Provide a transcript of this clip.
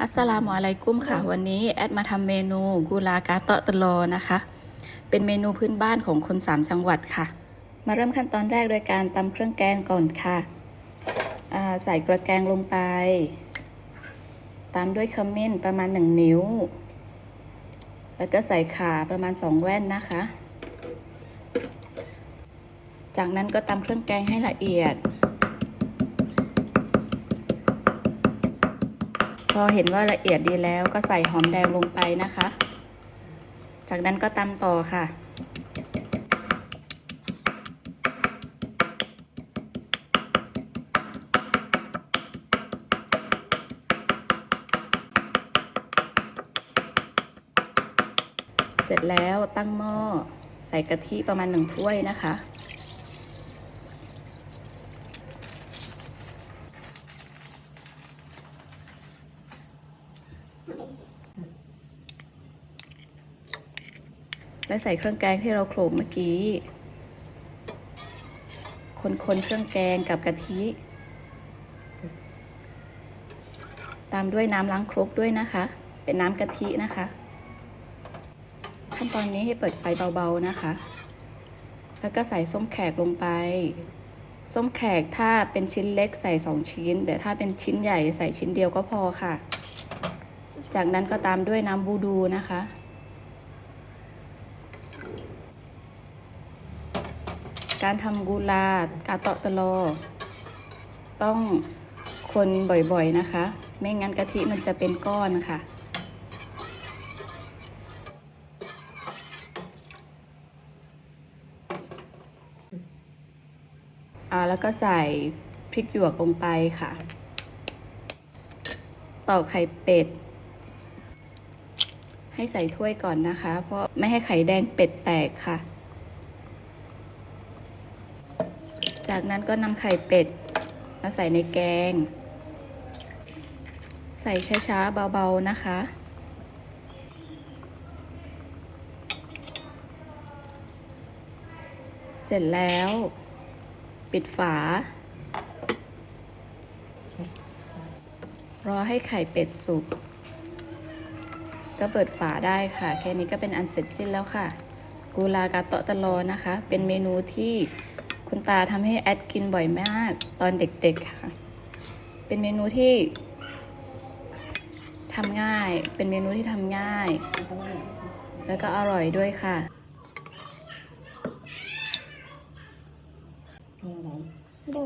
อัสสลามุอะลัยกุมค่ะ วันนี้แอดมาทำเมนูกูลากาเตาะตะโลนะคะ เป็นเมนูพื้นบ้านของคนสามจังหวัดค่ะ มาเริ่มขั้นตอนแรกโดยการตำเครื่องแกงก่อนค่ะอ่าใส่กระแกงลงไป ตามด้วยขมิ้นประมาณ1นิ้ว แล้วก็ใส่ข่าประมาณ2แว่นนะคะ จากนั้นก็ตำเครื่องแกงให้ละเอียด อเห็นว่าละเอียดดีแล้วก็ใส่หอมแดงลงไปนะคะ จากนั้นก็ตำต่อค่ะ เสร็จแล้วตั้งหม้อใส่กะทิประมาณหนึ่งถ้วยนะคะ และใส่เครื่องแกงที่เราโขลกเมื่อกี้ คนๆเครื่องแกงกับกะทิ ตามด้วยน้ำล้างครกด้วยนะคะ เป็นน้ำกะทินะคะ ขั้นตอนนี้ให้เปิดไฟเบาๆนะคะ แล้วก็ใส่ส้มแขกลงไป ส้มแขกถ้าเป็นชิ้นเล็กใส่สองชิ้น แต่ถ้าเป็นชิ้นใหญ่ใส่ชิ้นเดียวก็พอค่ะ จากนั้นก็ตามด้วยน้ำบูดูนะคะ การทำกูลากาเตาะตะโลต้องคนบ่อยๆนะคะ ไม่งั้นกะทิมันจะเป็นก้อนค่ะอ่าแล้วก็ใส่พริกหยวกลงไปค่ะตอกไข่เป็ด ให้ใส่ถ้วยก่อนนะคะ เพราะไม่ให้ไข่แดงเป็ดแตกค่ะ จากนั้นก็นำไข่เป็ด มาใส่ในแกง ใส่ช้าๆเบาๆนะคะเสร็จแล้ว ปิดฝา รอให้ไข่เป็ดสุก ก็เปิดฝาได้ค่ะ แค่นี้ก็เป็นอันเสร็จสิ้นแล้วค่ะ กูลากาเตาะตะลอนะคะ เป็นเมนูที่คุณตาทำให้แอดกินบ่อยมาก ตอนเด็กๆค่ะ เป็นเมนูที่ทำง่าย เป็นเมนูที่ทำง่าย แล้วก็อร่อยด้วยค่ะดู